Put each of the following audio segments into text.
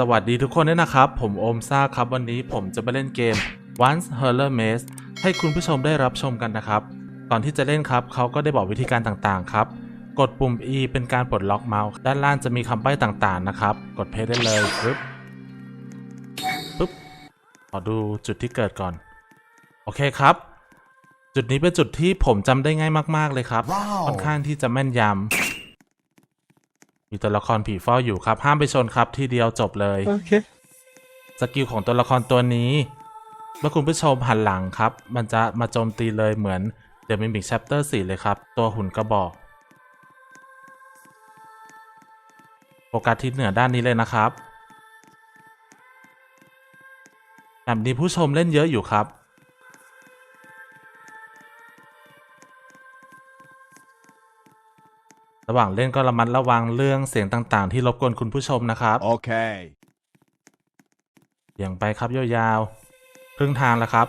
สวัสดีทุกคนด้วยนะครับ ผมโอมซ่าครับวันนี้ผมจะไปเล่นเกม Once Hurler Maze ให้คุณผู้ชมได้รับชมกันนะครับ ก่อนที่จะเล่นครับเขาก็ได้บอกวิธีการต่างๆครับ กดปุ่ม E เป็นการปลดล็อกเมาส์ด้านล่างจะมีคำใบ้ต่างๆนะครับ กดเพจได้เลยปึ๊บปึ๊บขอดูจุดที่เกิดก่อน โอเคครับ จุดนี้เป็นจุดที่ผมจำได้ง่ายมากๆเลยครับ ค่อนข้างที่จะแม่นยำ มีตัวละครผีเฝ้าอยู่ครับ ห้ามไปชนครับทีเดียวจบเลย โอเค สกิลของตัวละครตัวนี้ เมื่อคุณผู้ชมหันหลังครับ มันจะมาโจมตีเลยเหมือน The Mimic Chapter 4เลยครับ ตัวหุ่นกระบอก โฟกัสที่เหนือด้านนี้เลยนะครับแบบนี้ผู้ชมเล่นเยอะอยู่ครับ ระหว่างเล่นก็ระมัดระวังเรื่องเสียงต่างๆ ที่รบกวนคุณผู้ชมนะครับ Okay. เบี่ยงไปครับยาวๆ ครึ่งทางแล้วครับ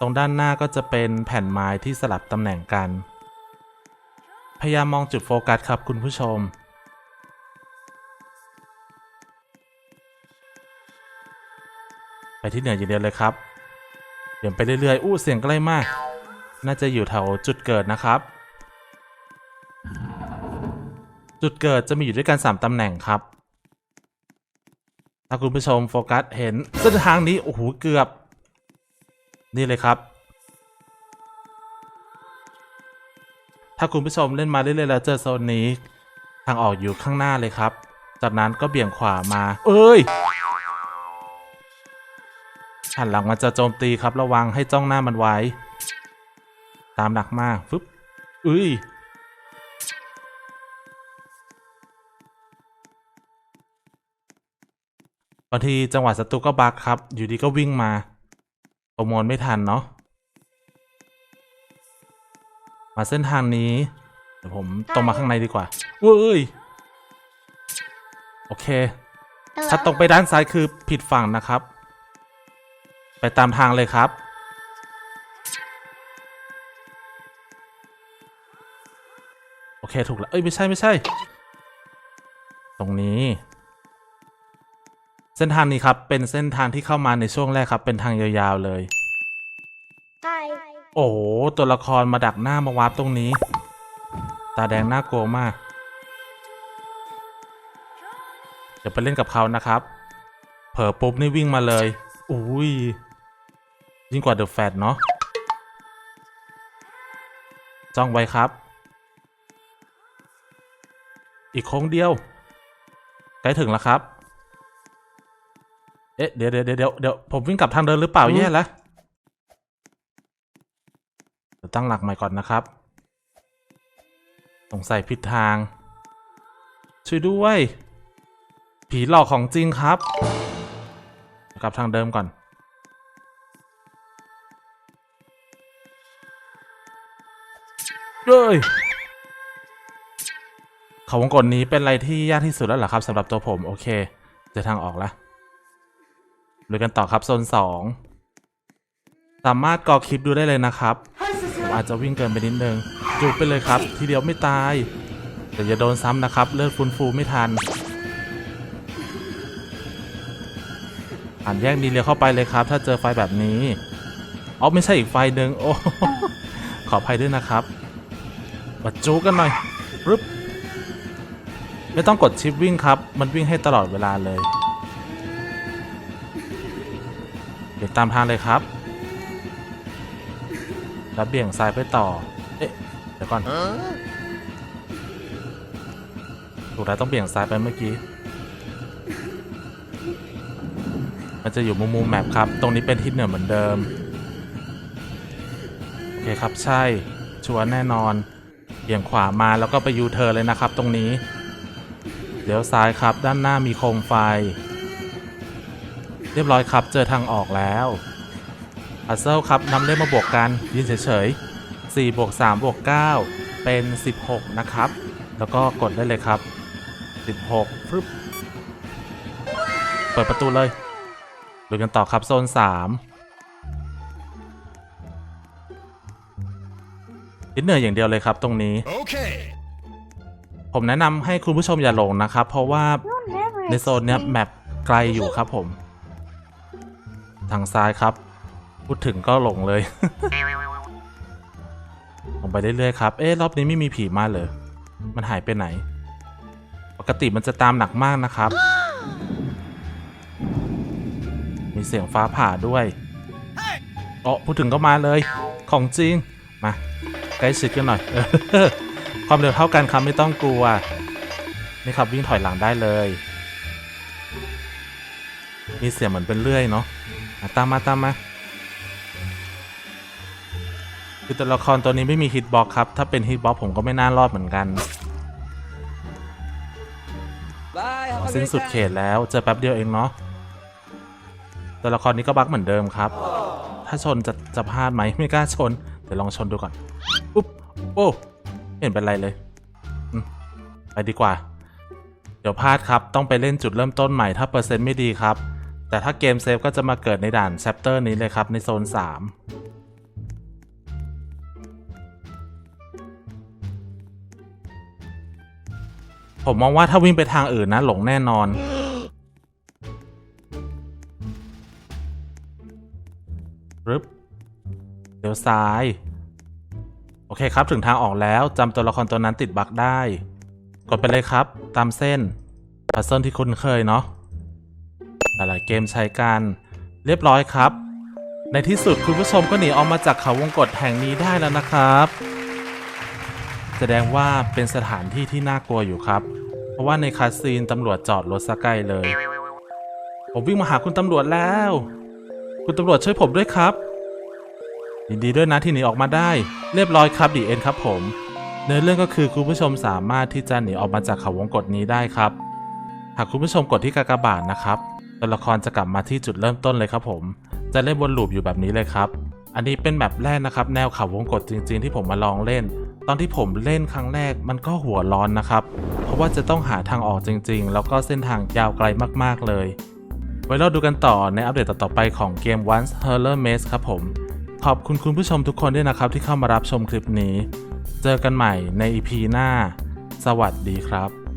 ตรงด้านหน้าก็จะเป็นแผ่นไม้ที่สลับตำแหน่งกัน พยายามมองจุดโฟกัสครับคุณผู้ชม ไปที่เหนืออย่างเดียวเลยครับ เบี่ยงไปเรื่อยๆ อู้เสียงใกล้มาก น่าจะอยู่แถวจุดเกิดนะครับ จุดเกิดจะมีอยู่ด้วยกัน 3ตำแหน่งครับ ถ้าคุณผู้ชมโฟกัสเห็นเส้นทางนี้ โอ้โห เกือบ นี่เลยครับ ถ้าคุณผู้ชมเล่นมาเรื่อยๆแล้วเจอโซนนี้ ทางออกอยู่ข้างหน้าเลยครับ จากนั้นก็เบี่ยงขวามา เอ้ยหันหลังมันจะโจมตีครับระวังให้จ้องหน้ามันไว้ ตามหนักมากฟึบอุ้ย บางทีจังหวะศัตรูก็บักครับ อยู่ดีก็วิ่งมา ประมวลไม่ทันเนาะมาเส้นทางนี้เดี๋ยวผมตรงมาข้างในดีกว่าเว้ยโอเค ถ้าตรงไปด้านซ้ายคือผิดฝั่งนะครับ ไปตามทางเลยครับ โอเคถูกแล้ว เอ้ย ไม่ใช่ไม่ใช่ ตรงนี้ เส้นทางนี้ครับเป็นเส้นทางที่เข้ามาในช่วงแรกครับ เป็นทางยาวๆเลย Hi. โอ้โหตัวละครมาดักหน้ามาวาร์ปตรงนี้ ตาแดงน่ากลัวมากเดี๋ยวไปเล่นกับเขานะครับ เผลอปุ๊บนี่วิ่งมาเลย อุ้ยยิ่งกว่าเดอะแฟตเนาะจ้องไว้ครับ อีกโค้งเดียว ใกล้ถึงแล้วครับ เอ๊ะเดี๋ยวเดี๋ยวเดี๋ยวเดี๋ยวผมวิ่งกลับทางเดินหรือเปล่าแย่แล้วเดี๋ยวตั้งหลักใหม่ก่อนนะครับ สงสัยผิดทาง ช่วยด้วย ผีหลอกของจริงครับเดี๋ยวกลับทางเดิมก่อน เฮ้ยเขาวงกลนี้เป็นอะไรที่ยากที่สุดแล้วเหรอครับสำหรับตัวผม โอเคเจอทางออกแล้ว ลุยกันต่อครับโซนสองสามารถกรอคลิปดูได้เลยนะครับผมอาจจะวิ่งเกินไปนิดนึง จุกไปเลยครับ ทีเดียวไม่ตาย แต่อย่าโดนซ้ำนะครับ เลือดฟูนฟูไม่ทันผ่านแยกนี้เลี้ยวเข้าไปเลยครับ ถ้าเจอไฟแบบนี้อ๋อไม่ใช่อีกไฟหนึ่งโอ้ขออภัยด้วยนะครับมาจูกันหน่อยรึบไม่ต้องกดชิปวิ่งครับ มันวิ่งให้ตลอดเวลาเลย เดี๋ยวตามทางเลยครับ แล้วเบี่ยงซ้ายไปต่อ เอ๊ะ เดี๋ยวก่อน ถูกแล้วต้องเบี่ยงซ้ายไปเมื่อกี้ มันจะอยู่มุมมุมแมปครับ ตรงนี้เป็นทิศเหนือเหมือนเดิม โอเคครับ ใช่ ชัวร์แน่นอน เบี่ยงขวามาแล้วก็ไปยูเทิร์นเลยนะครับตรงนี้ เดี๋ยวซ้ายครับ ด้านหน้ามีโคมไฟเรียบร้อยครับ เจอทางออกแล้วพัซเซิลครับนำเลขมาบวกกัน ยืนเฉยๆ4บวก3บวก9เป็น 16 นะครับ แล้วก็กดได้เลยครับ 16ฟึบเปิดประตูเลยดูกันต่อครับโซน 3 นิดเหนื่อยอย่างเดียวเลยครับตรงนี้ Okay. ผมแนะนำให้คุณผู้ชมอย่าหลงนะครับ เพราะว่า You'll never ในโซนเนี้ย escape. แมปไกลอยู่ครับผม ทางซ้ายครับ พูดถึงก็หลงเลย ลงไปเรื่อยๆครับ เอ๊ะรอบนี้ไม่มีผีมาเลยมันหายไปไหน ปกติมันจะตามหนักมากนะครับ มีเสียงฟ้าผ่าด้วยเออพูดถึงก็มาเลย ของจริง มาใกล้ชิดกันหน่อย ความเร็วเท่ากันครับไม่ต้องกลัว นี่ครับวิ่งถอยหลังได้เลย มีเสียงเหมือนเป็นเลื่อยเนาะ ตามมาตามมาคือตัวละครตัวนี้ไม่มีฮิตบ็อกครับ ถ้าเป็นฮิตบ็อกผมก็ไม่น่ารอดเหมือนกัน Bye. อ๋อ Have a สิ้น great สุดเข time. ตแล้ว เจอแป๊บเดียวเองเนาะตัวละครนี้ก็บั๊กเหมือนเดิมครับ ถ้าชนจะจะพลาดไหมไม่กล้าชน เดี๋ยวลองชนดูก่อนอุ๊บโอ้ไม่เห็นเป็นไรเลยอืมไปดีกว่า เดี๋ยวพลาดครับ ต้องไปเล่นจุดเริ่มต้นใหม่ถ้าเปอร์เซ็นต์ไม่ดีครับ แต่ถ้าเกมเซฟก็จะมาเกิดในด่านแชปเตอร์นี้เลยครับในโซน 3ผมมองว่าถ้าวิ่งไปทางอื่นนะ หลงแน่นอน รึบเดี๋ยวซ้าย โอเคครับถึงทางออกแล้วจำตัวละครตัวนั้นติดบั๊กได้ กดไปเลยครับ ตามเส้นพัซเซิลที่คุ้นเคยเนาะ หลายๆเกมใช้กันเรียบร้อยครับ ในที่สุดคุณผู้ชมก็หนีออกมาจากเขาวงกฏแห่งนี้ได้แล้วนะครับ แสดงว่าเป็นสถานที่ที่น่ากลัวอยู่ครับ เพราะว่าในคาสซีนตำรวจจอดรถซะใกล้เลย ผมวิ่งมาหาคุณตำรวจแล้ว คุณตำรวจช่วยผมด้วยครับยินดีด้วยนะที่หนีออกมาได้ เรียบร้อยครับดีเอ็นครับผมเนื้อเรื่องก็คือคุณผู้ชมสามารถที่จะหนีออกมาจากเขาวงกฏนี้ได้ครับ หากคุณผู้ชมกดที่กากบาทนะครับ ตัวละครจะกลับมาที่จุดเริ่มต้นเลยครับผม จะเล่นวนลูปอยู่แบบนี้เลยครับ อันนี้เป็นแบบแรกนะครับ แนวเขาวงกฏจริง ๆ ที่ผมมาลองเล่น ตอนที่ผมเล่นครั้งแรกมันก็หัวร้อนนะครับ เพราะว่าจะต้องหาทางออกจริง ๆ แล้วก็เส้นทางยาวไกลมากๆเลย ไว้เราดูกันต่อในอัปเดตต่อๆไปของเกม Once Hurler Maze ครับผม ขอบคุณคุณผู้ชมทุกคนด้วยนะครับที่เข้ามารับชมคลิปนี้ เจอกันใหม่ใน EP หน้า สวัสดีครับ